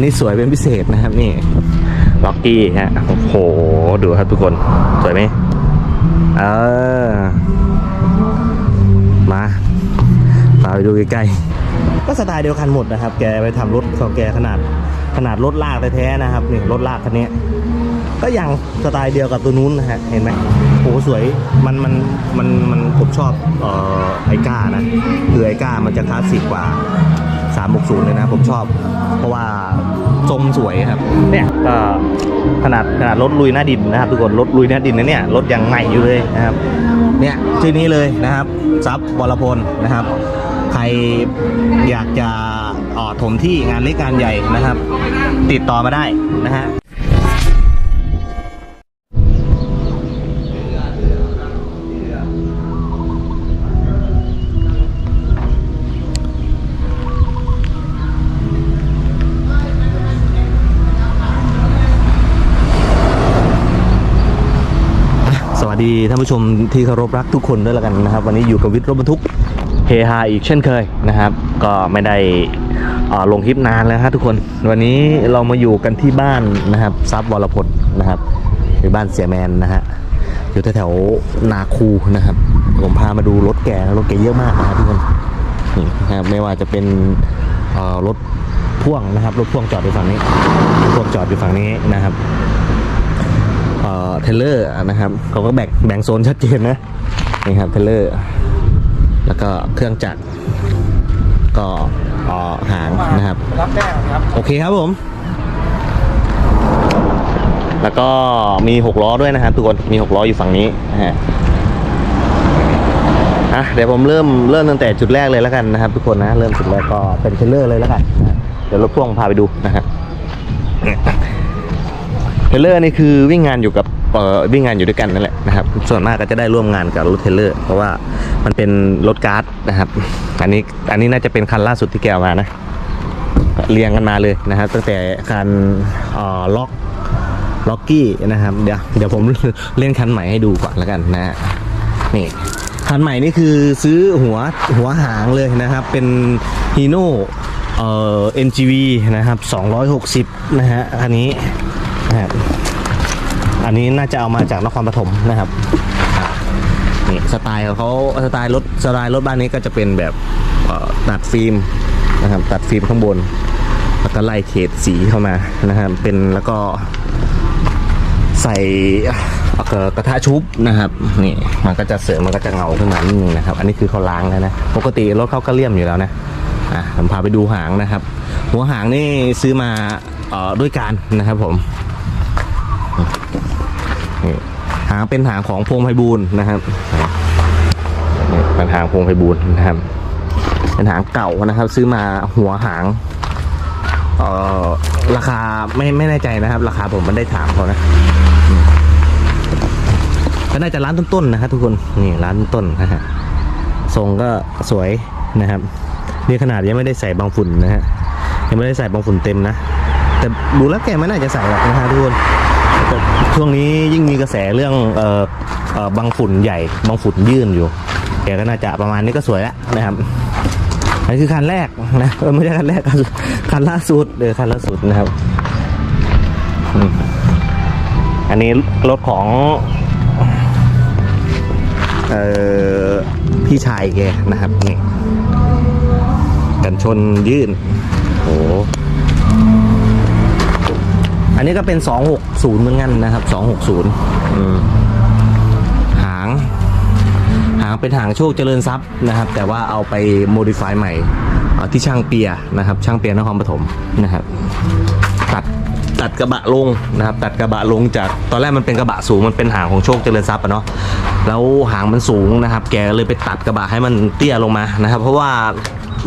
นนี้สวยเป็นพิเศษนะครับนี่ล็อกกี้ฮะโอ้โหดูครับทุกคนสวยไหมเออมาพาไปดูใกล้ๆก็สไตล์เดียวกันหมดนะครับ แกไปทำรถของแกขนาดขนาดรถลากแท้ๆนะครับนี่รถลากคันนี้ก็ยังสไตล์เดียวกับตัวนู้นนะฮะเห็นไหมโอ้สวยมันมันมันมันผมชอบเอ่อไอก้านะคือไอก้ามันจะคลาสสิกกว่า360เลยนะผมชอบ เพราะว่า ทรงสวยครับ เนี่ยก็ขนาดขนาดรถลุยหน้าดินนะครับทุกคนรถลุยหน้าดินนะเนี่ยรถยังใหม่อยู่เลยนะครับ เนี่ยชื่อนี้เลยนะครับซับบรพลนะครับ ใครอยากจะเอ่อถมที่งานเล็กงานใหญ่นะครับ ติดต่อมาได้นะฮะ ดีท่านผู้ชมที่เคารพรักทุกคนด้วยแล้วกันนะครับ วันนี้อยู่กับวิทย์รถบรรทุกเฮฮาอีกเช่นเคยนะครับ ก็ไม่ได้ลงคลิปนานแล้วครับทุกคน วันนี้เรามาอยู่กันที่บ้านนะครับซับวรพลนะครับหรือบ้านเสียแมนนะฮะอยู่แถวๆนาคูนะครับ ผมพามาดูรถแกนะรถแกเยอะมากนะครับทุกคนนี่นะครับไม่ว่าจะเป็นรถพ่วงนะครับรถพ่วงจอดอยู่ฝั่งนี้พ่วงจอดอยู่ฝั่งนี้นะครับ เทเลอร์นะครับเขาก็แบ่งแบ่งโซนชัดเจนนะนี่ครับเทเลอร์ แล้วก็เครื่องจักรก็เอ่อหางนะครับรับได้ครับโอเคครับผม แล้วก็มีหกล้อด้วยนะครับทุกคนมีหกล้ออยู่ฝั่งนี้ฮะอะเดี๋ยวผมเริ่มเริ่มตั้งแต่จุดแรกเลยแล้วกันนะครับ ทุกคนนะเริ่มจุดแรกก็เป็นเทเลอร์เลยแล้วกันนะเดี๋ยวรถพ่วงพาไปดูนะฮะเทเลอร์นี่คือวิ่งงานอยู่กับ วิ่งงานอยู่ด้วยกันนั่นแหละนะครับ ส่วนมากก็จะได้ร่วมงานกับรถเทเลอร์ เพราะว่ามันเป็นรถการ์ดนะครับ อันนี้อันนี้น่าจะเป็นคันล่าสุดที่แกมานะ เรียงกันมาเลยนะครับ ตั้งแต่คันล็อกล็อกกี้นะครับ เดี๋ยวเดี๋ยวผมเล่นคันใหม่ให้ดูก่อนแล้วกันนะฮะนี่คันใหม่นี่คือซื้อหัวหัวหางเลยนะครับ เป็นฮีโน่เอ่อ NGV นะครับ 260 นะฮะอันนี้นะครับ อันนี้น่าจะเอามาจากนครปฐมนะครับนี่สไตล์ของเขาสไตล์รถสไตล์รถบ้านนี้ก็จะเป็นแบบตัดฟิล์มนะครับตัดฟิล์มข้างบน แล้วก็ไล่เฉดสีเข้ามานะครับเป็นแล้วก็ใส่อ่อกระทะชุบนะครับนี่มันก็จะเสริมมันก็จะเงาขึ้นมานิดนึงนะครับ อันนี้คือเขาล้างแล้วนะ ปกติรถเขาก็เลี่ยมอยู่แล้วนะอะผมพาไปดูหางนะครับ หัวหางนี่ซื้อมาออด้วยการนะครับผม นี่หางเป็นหางของพงไพบูลนะครับนี่เป็นหางพงไพบูลนะครับ เป็นหางเก่านะครับ ซื้อมาหัวหางเอ่อราคาไม่ไม่แน่ใจนะครับ ราคาผมไม่ได้ถามเขานะก็น่าจะร้านต้นๆนะครับทุกคนนี่ร้านต้นๆนะฮะทรงก็สวยนะครับนี่ขนาดยังไม่ได้ใส่บางฝุ่นนะฮะยังไม่ได้ใส่บางฝุ่นเต็มนะ แต่ดูแล้วแกไม่น่าจะใส่หรอกนะฮะทุกคน ช่วงนี้ยิ่งมีกระแสเรื่องเอ่อเอ่อบางฝุ่นใหญ่บางฝุ่นยื่นอยู่แกก็น่าจะประมาณนี้ก็สวยแล้วนะครับอันนี้คือคันแรกนะไม่ใช่คันแรกคันล่าสุดเออคันล่าสุดนะครับอันนี้รถของเอ่อพี่ชายแกนะครับนี่กันชนยื่นโอ้ อันนี้ก็เป็น 260 เหมือนกันนะครับ 260อืมหาง หางเป็นหางโชคเจริญทรัพย์นะครับ แต่ว่าเอาไปโมดิฟายใหม่ที่ช่างเปียนะครับ ช่างเปียนครปฐมนะครับ ตัดตัดกระบะลงนะครับ ตัดกระบะลงจากตอนแรกมันเป็นกระบะสูงมันเป็นหางของโชคเจริญทรัพย์อะเนาะแล้วหางมันสูงนะครับ แกเลยไปตัดกระบะให้มันเตี้ยลงมานะครับ เพราะว่า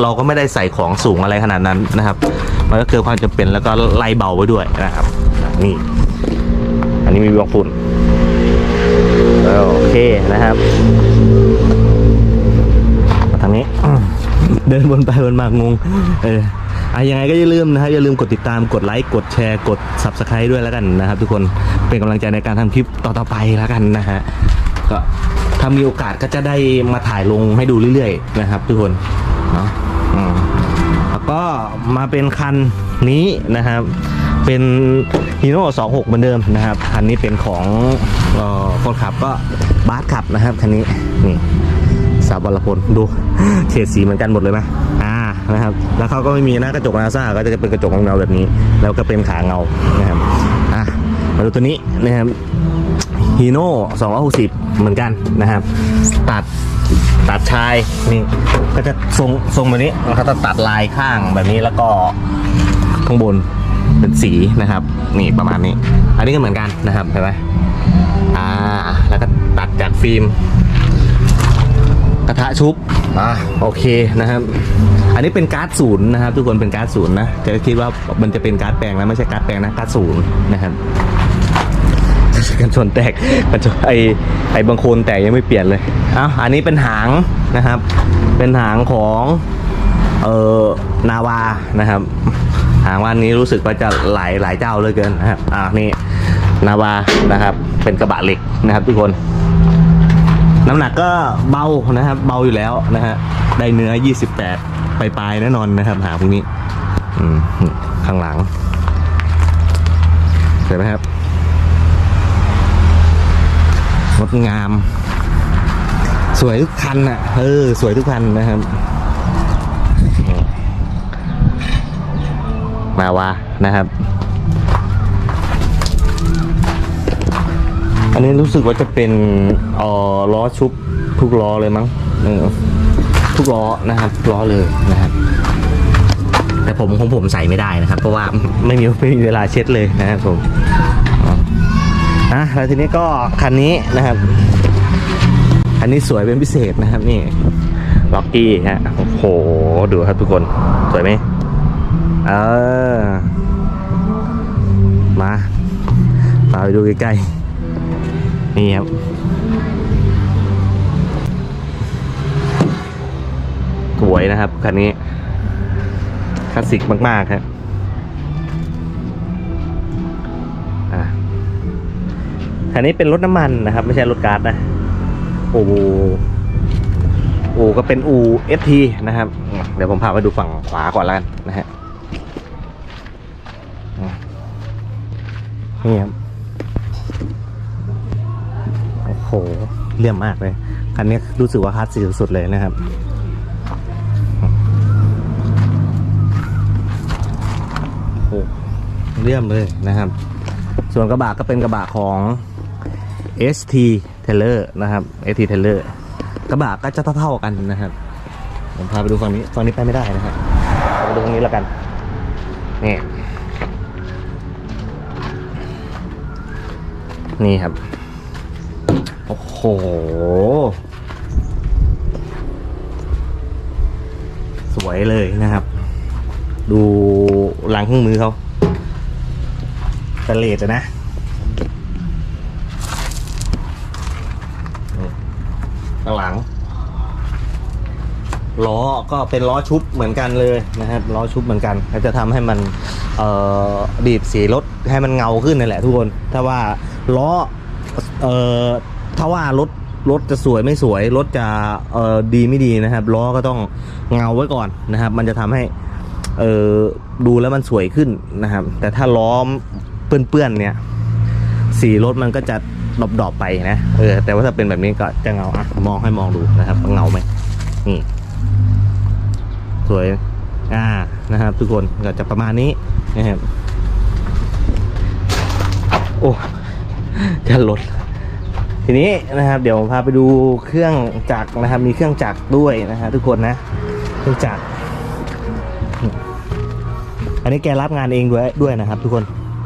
เราก็ไม่ได้ใส่ของสูงอะไรขนาดนั้นนะครับ มันก็เกิดความจำเป็นแล้วก็ไล่เบาไว้ด้วยนะครับ นี่ อันนี้มีบางฝุ่นโอเคนะครับมาทางนี้เดินวนไปวนมางง เอออะยังไงก็อย่าลืมนะครับอย่าลืมกดติดตามกดไลค์กดแชร์กด subscribe ด้วยแล้วกันนะครับ ทุกคนเป็นกำลังใจในการทำคลิปต่อๆไปแล้วกันนะฮะก็ถ้ามีโอกาสก็จะได้มาถ่ายลงให้ดูเรื่อยๆนะครับ ทุกคน เนาะแล้วก็มาเป็นคันนี้นะครับ เป็นฮีโน่26 เหมือนเดิมนะครับ คันนี้เป็นของคนขับก็บาสขับนะครับคันนี้นี่สาวบรพลดูเฉดสีเหมือนกันหมดเลยไหมอ่านะครับแล้วเขาก็ไม่มีหน้ากระจกนาซาก็จะเป็นกระจกเงาแบบนี้ แล้วก็เป็นขาเงานะครับอะมาดูตัวนี้นะครับฮีโน่260 เหมือนกันนะครับ ตัด ตัดชายนี่ก็จะทรงทรงแบบนี้แล้วเขาจะตัดลายข้างแบบนี้แล้วก็ข้างบนเป็นสีนะครับ นี่ประมาณนี้ อันนี้ก็เหมือนกันนะครับเห็นไหมอ่าแล้วก็ตัดจากฟิล์มกระทะชุบอะโอเคนะครับ อันนี้เป็นการ์ดศูนย์นะครับ ทุกคนเป็นการ์ดศูนย์นะจะคิดว่ามันจะเป็นการ์ดแปลงนะไม่ใช่การ์ดแปลงนะการ์ดศูนย์นะครับ กันชนแตกกันชนไอไอบางโคนแตกยังไม่เปลี่ยนเลยเอ้าอันนี้เป็นหางนะครับ เป็นหางของเอ่อนาวานะครับ หางวันนี้รู้สึกว่าจะหลายหลายเจ้าเลยเกินนะครับอ่านี่นาวานะครับ เป็นกระบะเหล็กนะครับทุกคน น้ำหนักก็เบานะครับ เบาอยู่แล้วนะฮะได้เนื้อ 28ปปลายๆแน่นอนนะครับ หางพวกนี้อืมข้างหลังเห็นไหมครับ ง ดงาม สวยทุกคันอะ เออ สวยทุกคันนะครับ มาวานะครับ อันนี้รู้สึกว่าจะเป็นออล้อชุบทุกล้อเลยมั้งทุกล้อนะครับล้อเลยนะครับ แต่ผมของผมใส่ไม่ได้นะครับ เพราะว่าไม่มีไม่มีเวลาเช็ดเลยนะครับผมะแล้วทีนี้ก็คันนี้นะครับ คันนี้สวยเป็นพิเศษนะครับนี่ล็อกกี้ฮะโอ้โห ดูครับทุกคน สวยไหมเออ มาพาไปดูใกล้ๆ นี่ครับ สวยนะครับคันนี้ คลาสสิกมาก ๆ ครับ คันนี้เป็นรถน้ำมันนะครับ ไม่ใช่รถก๊าซนะโอ้โหโอูก็เป็นอูเอสทีนะครับ เดี๋ยวผมพาไปดูฝั่งขวาก่อนแล้วกันนะฮะนี่ครับโอ้โหเลี่ยมมากเลยคันนี้รู้สึกว่าคลาสสิกสุดๆเลยนะครับโอ้โหเลี่ยมเลยนะครับ ส่วนกระบะก็เป็นกระบะของ ST t a y l o r นะครับ ST t a y l o r กระบะก็จะเท่าๆกันนะครับผมพาไปดูฝั่งนี้ฝั่งนี้ไปไม่ได้นะครับเอาไปดูตรงนี้แล้วกันนี่นี่ครับ โอ้โห สวยเลยนะครับ ดูหลังเครื่องมือเขาสเลดอะนะนี่ข้างหลัง ล้อก็เป็นล้อชุบเหมือนกันเลยนะครับล้อชุบเหมือนกันก็จะทำให้มันเอ่อดีดสีรถให้มันเงาขึ้นนั่นแหละทุกคนถ้าว่าล้อเอ่อถ้าว่ารถรถจะสวยไม่สวยรถจะเอ่อดีไม่ดีนะครับล้อก็ต้องเงาไว้ก่อนนะครับ มันจะทำให้เอ่อดูแล้วมันสวยขึ้นนะครับ แต่ถ้าล้อเปื้อนๆเนี่ยสีรถมันก็จะ ดอบๆไปนะเออแต่ว่าถ้าเป็นแบบนี้ก็จะเงาอะมองให้มองดูนะครับเงาไหมนี่สวยอ่านะครับ ทุกคนก็จะประมาณนี้นะครับโอ้จะลดทีนี้นะครับ เดี๋ยวพาไปดูเครื่องจักรนะครับ มีเครื่องจักรด้วยนะฮะทุกคนนะ เครื่องจักรอันนี้แกรับงานเองด้วยด้วยนะครับ ทุกคน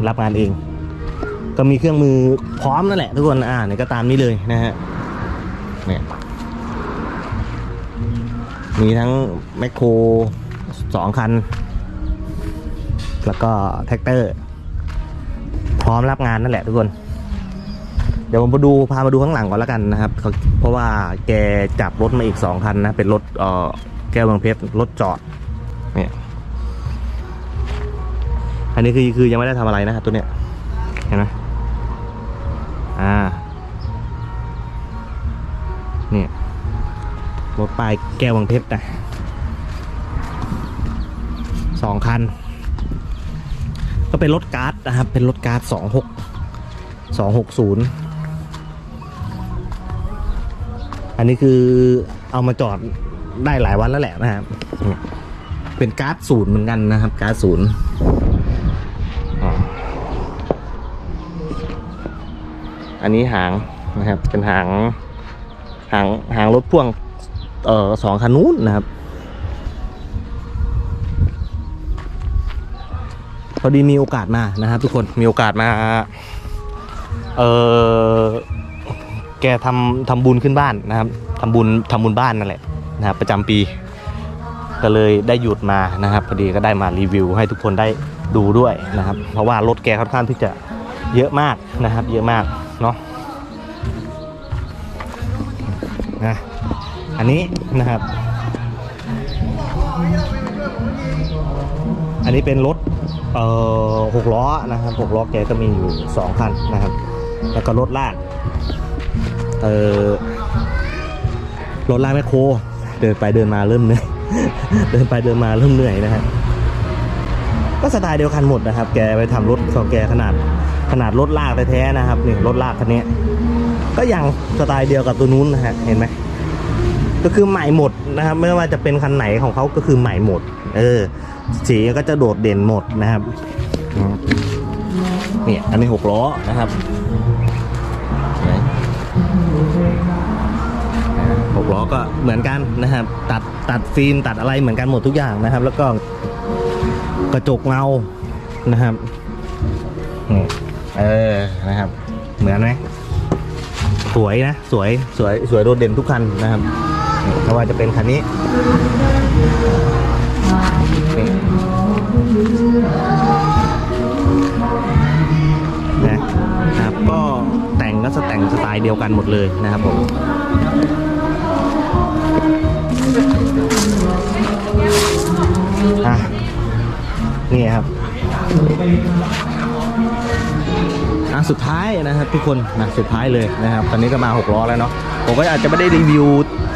รับงานเอง ก็มีเครื่องมือพร้อมนั่นแหละทุกคนอ่าเนี่ยก็ตามนี้เลยนะฮะเนี่ยมีทั้งแมคโครสองคัน แล้วก็แท็กเตอร์ พร้อมรับงานนั่นแหละทุกคน เดี๋ยวผมมาดูพามาดูข้างหลังก่อนแล้วกันนะครับ เพราะว่าแกจับรถมาอีกสองคันนะ เป็นรถเอ่อแก้วบางเพชรรถจอดเนี่ยอันนี้คือคือยังไม่ได้ทำอะไรนะครับตัวเนี้ยเห็นไหม อ่าเนี่ยรถปลายแก้ววังเพชรนะสองคัน ก็เป็นรถการ์ดนะครับ เป็นรถการ์ดสองหกสองหกศูนย์อันนี้คือเอามาจอดได้หลายวันแล้วแหละนะครับเนี่ยเป็นการ์ดศูนย์เหมือนกันนะครับ การ์ดศูนย์อ๋อ อันนี้หางนะครับ เป็นหางหางหางรถพ่วงเอ่อสองคันนู้นนะครับ พอดีมีโอกาสมานะครับ ทุกคนมีโอกาสมาเออแกทำทำบุญขึ้นบ้านนะครับทำบุญทำบุญบ้านนั่นแหละนะครับประจำปี ก็เลยได้หยุดมานะครับ พอดีก็ได้มารีวิวให้ทุกคนได้ดูด้วยนะครับ เพราะว่ารถแกค่อนข้างที่จะเยอะมากนะครับ เยอะมาก เนาะนะอันนี้นะครับ อันนี้เป็นรถเอ่อหกล้อนะครับหกล้อแกก็มีอยู่สองคันนะครับ แล้วก็รถลากเอ่อรถลากแมคโครเดินไปเดินมาเริ่มเหนื่อยเดินไปเดินมาเริ่มเหนื่อยนะครับก็สไตล์เดียวกันหมดนะครับ แกไปทำรถของแกขนาด ขนาดรถลากแท้ๆนะครับนี่รถลากคันนี้ ก็ยังสไตล์เดียวกับตัวนู้นนะฮะเห็นไหมก็คือใหม่หมดนะครับ ไม่ว่าจะเป็นคันไหนของเขาก็คือใหม่หมด เออ สีก็จะโดดเด่นหมดนะครับเนี่ยอันนี้หกล้อนะครับเห็นไหมอ่าหกล้อก็เหมือนกันนะครับ ตัดตัดฟิล์มตัดอะไรเหมือนกันหมดทุกอย่างนะครับ แล้วก็กระจกเงานะครับนี่ เออนะครับ เหมือนไหมสวยนะ สวยสวยสวยโดดเด่นทุกคันนะครับไม่ว่าจะเป็นคันนี้นี่นะนะครับก็แต่งก็สแต่งสไตล์เดียวกันหมดเลยนะครับผม สุดท้ายนะครับทุกคนนะสุดท้ายเลยนะครับตอนนี้ก็มา6ล้อแล้วเนาะผมก็อาจจะไม่ได้รีวิว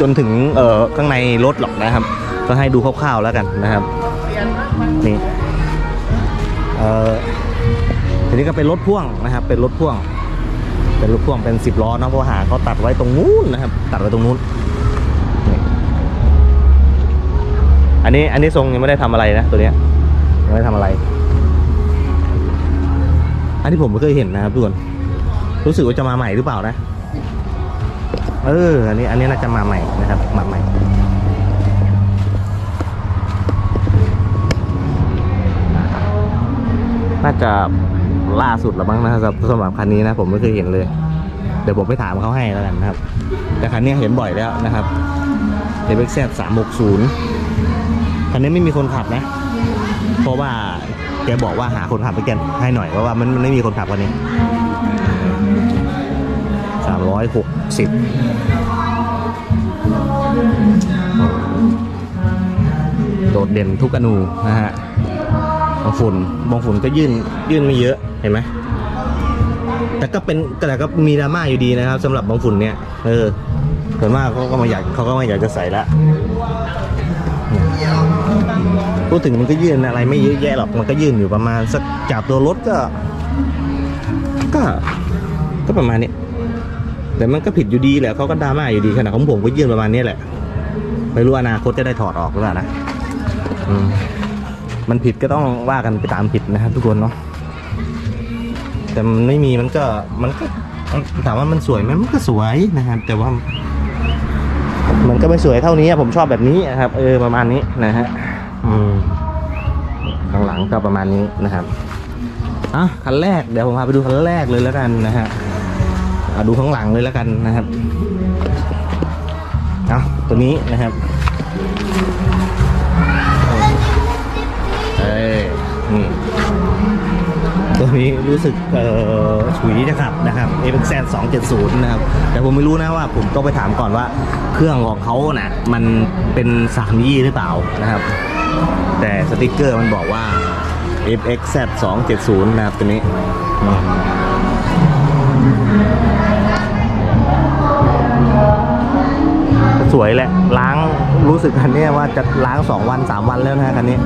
จนถึงเอ่อข้างในรถหรอกนะครับ ก็ให้ดูคร่าวๆแล้วกันนะครับนี่เอ่อทีนี้ก็เป็นรถพ่วงนะครับ เป็นรถพ่วง เป็นรถพ่วงเป็น 10ล้อเนาะเพราะหาเขาตัดไว้ตรงนู้นนะครับ ตัดไว้ตรงนู้นนี่อันนี้อันนี้ทรงยังไม่ได้ทำอะไรนะตัวเนี้ยยังไม่ได้ทำอะไร อันนี้ผมไม่เคยเห็นนะครับทุกคนรู้สึกว่าจะมาใหม่หรือเปล่านะ เออ อันนี้ อันนี้น่าจะมาใหม่นะครับ มาใหม่ น่าจะล่าสุดแล้วมั้งนะครับสำหรับคันนี้นะ ผมไม่เคยเห็นเลย เดี๋ยวผมไปถามเขาให้แล้วกันนะครับ แต่คันนี้เห็นบ่อยแล้วนะครับเอเ x ซสามหกศูนย์คันนี้ไม่มีคนขับนะ เพราะว่า แกบอกว่าหาคนขับไปแกให้หน่อยเพราะว่ามันมันไม่มีคนขับวันนี้สามร้อยหกสิบโดดเด่นทุกอนูนะฮะบางฝุ่นบางฝุ่นก็ยื่นยื่นไม่เยอะเห็นไหมแต่ก็เป็นแต่ก็มีดราม่าอยู่ดีนะครับสำหรับบางฝุ่นเนี่ยเออส่วนมากเขาก็ไมาอยากเขาก็ไม่อยากจะใส่ละ พูดถึงมันก็ยื่นอะไรไม่เยอะแยะหรอกมันก็ยื่นอยู่ประมาณสักจับตัวรถก็ ก็ก็ประมาณนี้แต่มันก็ผิดอยู่ดีแหละเขาก็ดราม่าอยู่ดีขนาดของผมก็ยื่นประมาณนี้แหละไม่รู้อนาคตจะได้ถอดออกหรือเปล่านะมันผิดก็ต้องว่ากันไปตามผิดนะครับทุกคนเนาะแต่มันไม่มีมันก็มันก็ถามว่ามันสวยไหมมันก็สวยนะครับ แต่ว่า มันก็ไม่สวยเท่านี้ผมชอบแบบนี้นะครับ เออประมาณนี้นะฮะ อืมข้างหลังก็ประมาณนี้นะครับอะคันแรกเดี๋ยวผมพาไปดูคันแรกเลยแล้วกันนะฮะเอาดูข้างหลังเลยแล้วกันนะครับเอาตัวนี้นะครับเอ้ยนี่ตัวนี้รู้สึกเอ่อฉุยจะขับนะครับ a อ x 270นะครับ แต่ผมไม่รู้นะว่าผมต้องไปถามก่อนว่า เครื่องของเขาน่ะมันเป็น3ยี่หรือเปล่านะครับ แต่สติกเกอร์มันบอกว่า FXZ 270นะครับตัวนี้สวยแหละ ล้างรู้สึกคันนี้ว่าจะล้างสองวันสามวันแล้วนะฮะคันนี้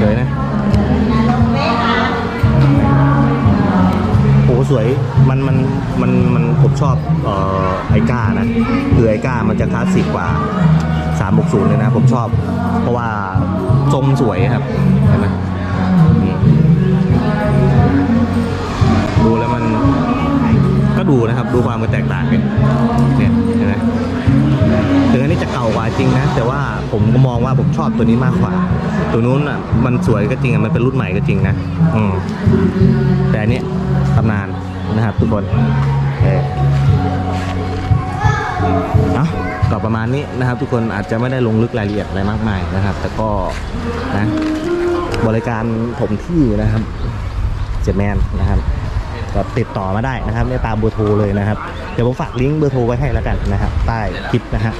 สวยนะโอ้สวยมันมันมันมันผมชอบเอ่อไอก้านะ คือไอก้ามันจะคลาสสิกกว่า 360 เลยนะผมชอบ เพราะว่าทรงสวยครับเห็นไหมดูแล้วมันก็ดูนะครับ ดูความมันแตกต่างกันเนี่ยเห็นไหมถึงอันนี้จะเก่ากว่าจริงนะ แต่ว่าผมก็มองว่าผมชอบตัวนี้มากกว่า ตัวนู้นอะมันสวยก็จริงอะมันเป็นรุ่นใหม่ก็จริงนะอืมแต่อันนี้ตำนานนะครับทุกคนเออเอา ก็ประมาณนี้นะครับ ทุกคนอาจจะไม่ได้ลงลึกรายละเอียดอะไรมากมายนะครับ แต่ก็นะบริการผมที่นะครับเจแมนนะครับก็ติดต่อมาได้นะครับเนี่ยตามเบอร์โทรเลยนะครับ เดี๋ยวผมฝากลิงก์เบอร์โทรไว้ให้แล้วกันนะครับใต้คลิปนะฮะ